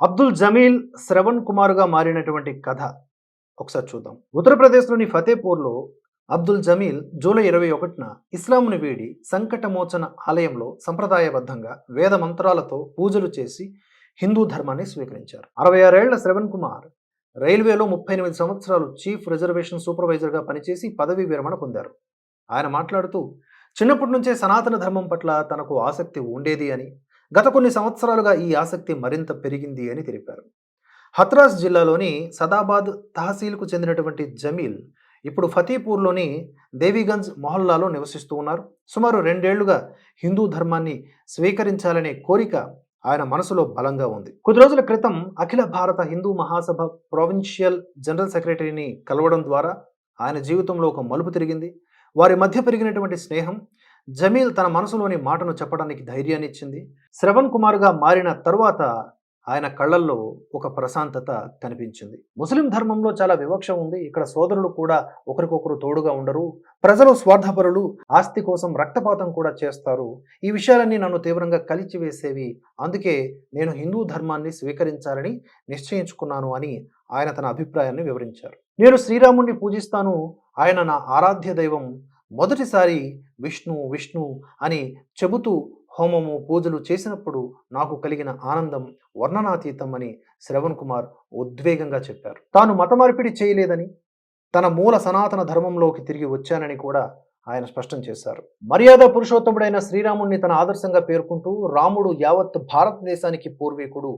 అబ్దుల్ జమీల్ శ్రవణ్ కుమార్గా మారినటువంటి కథ. ఒకసారి చూద్దాం. ఉత్తరప్రదేశ్లోని ఫతేపూర్లో అబ్దుల్ జమీల్ జూలై ఇరవై ఒకటిన ఇస్లాంను వీడి సంకటమోచన ఆలయంలో సంప్రదాయబద్ధంగా వేద మంత్రాలతో పూజలు చేసి హిందూ ధర్మాన్ని స్వీకరించారు. అరవై ఆరేళ్ళ శ్రవణ్ కుమార్ రైల్వేలో ముప్పై ఎనిమిది సంవత్సరాలు చీఫ్ రిజర్వేషన్ సూపర్వైజర్గా పనిచేసి పదవీ విరమణ పొందారు. ఆయన మాట్లాడుతూ చిన్నప్పటి నుంచే సనాతన ధర్మం పట్ల తనకు ఆసక్తి ఉండేది అని గత కొన్ని సంవత్సరాలుగా ఈ ఆసక్తి మరింత పెరిగింది అని తెలిపారు. హత్రాస్ జిల్లాలోని సదాబాద్ తహసీల్కు చెందినటువంటి జమీల్ ఇప్పుడు ఫతేపూర్లోని దేవీగంజ్ మొహల్లాలో నివసిస్తూ ఉన్నారు. సుమారు రెండేళ్ళుగా హిందూ ధర్మాన్ని స్వీకరించాలనే కోరిక ఆయన మనసులో బలంగా ఉంది. కొద్ది రోజుల క్రితం అఖిల భారత హిందూ మహాసభ ప్రొవిన్షియల్ జనరల్ సెక్రటరీని కలవడం ద్వారా ఆయన జీవితంలో ఒక మలుపు తిరిగింది. వారి మధ్య పెరిగినటువంటి స్నేహం జమీల్ తన మనసులోని మాటను చెప్పడానికి ధైర్యాన్ని ఇచ్చింది. శ్రవణ్ కుమార్గా మారిన తరువాత ఆయన కళ్ళల్లో ఒక ప్రశాంతత కనిపించింది. ముస్లిం ధర్మంలో చాలా వివక్ష ఉంది. ఇక్కడ సోదరులు కూడా ఒకరికొకరు తోడుగా ఉండరు. ప్రజలు స్వార్థపరులు ఆస్తి కోసం రక్తపాతం కూడా చేస్తారు. ఈ విషయాలన్నీ నన్ను తీవ్రంగా కలిచివేసేవి. అందుకే నేను హిందూ ధర్మాన్ని స్వీకరించాలని నిశ్చయించుకున్నాను అని ఆయన తన అభిప్రాయాన్ని వివరించారు. నేను శ్రీరాముణ్ణి పూజిస్తాను. ఆయన నా ఆరాధ్య దైవం. మొదటిసారి విష్ణు విష్ణు అని చెబుతూ హోమము పూజలు చేసినప్పుడు నాకు కలిగిన ఆనందం వర్ణనాతీతం అని శ్రవణ్ కుమార్ ఉద్వేగంగా చెప్పారు. తాను మతమార్పిడి చేయలేదని తన మూల సనాతన ధర్మంలోకి తిరిగి వచ్చానని కూడా ఆయన స్పష్టం చేశారు. మర్యాద పురుషోత్తముడైన శ్రీరాముణ్ణి తన ఆదర్శంగా పేర్కొంటూ రాముడు యావత్ భారతదేశానికి పూర్వీకుడు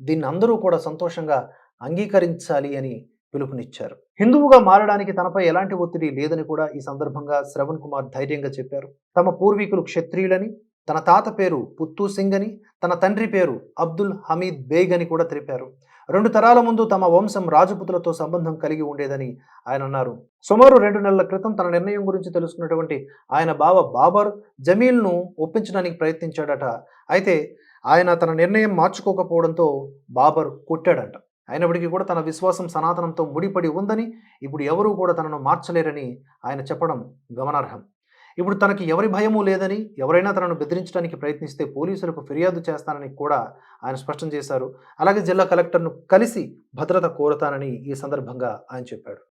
దీన్ని అందరూ కూడా సంతోషంగా అంగీకరించాలి అని పిలుపునిచ్చారు. హిందువుగా మారడానికి తనపై ఎలాంటి ఒత్తిడి లేదని కూడా ఈ సందర్భంగా శ్రవణ్ కుమార్ ధైర్యంగా చెప్పారు. తమ పూర్వీకులు క్షత్రియులని తన తాత పేరు పుత్తూ సింగ్ అని తన తండ్రి పేరు అబ్దుల్ హమీద్ బేగ్ అని కూడా తెలిపారు. రెండు తరాల ముందు తమ వంశం రాజపుతులతో సంబంధం కలిగి ఉండేదని ఆయన అన్నారు. సుమారు రెండు నెలల క్రితం తన నిర్ణయం గురించి తెలుసుకున్నటువంటి ఆయన బావ బాబర్ జమీల్ను ఒప్పించడానికి ప్రయత్నించాడట. అయితే ఆయన తన నిర్ణయం మార్చుకోకపోవడంతో బాబర్ కొట్టాడట. అయినప్పటికీ కూడా తన విశ్వాసం సనాతనంతో ముడిపడి ఉందని ఇప్పుడు ఎవరూ కూడా తనను మార్చలేరని ఆయన చెప్పడం గమనార్హం. ఇప్పుడు తనకి ఎవరి భయమూ లేదని ఎవరైనా తనను బెదిరించడానికి ప్రయత్నిస్తే పోలీసులకు ఫిర్యాదు చేస్తానని కూడా ఆయన స్పష్టం చేశారు. అలాగే జిల్లా కలెక్టర్ను కలిసి భద్రత కోరుతానని ఈ సందర్భంగా ఆయన చెప్పాడు.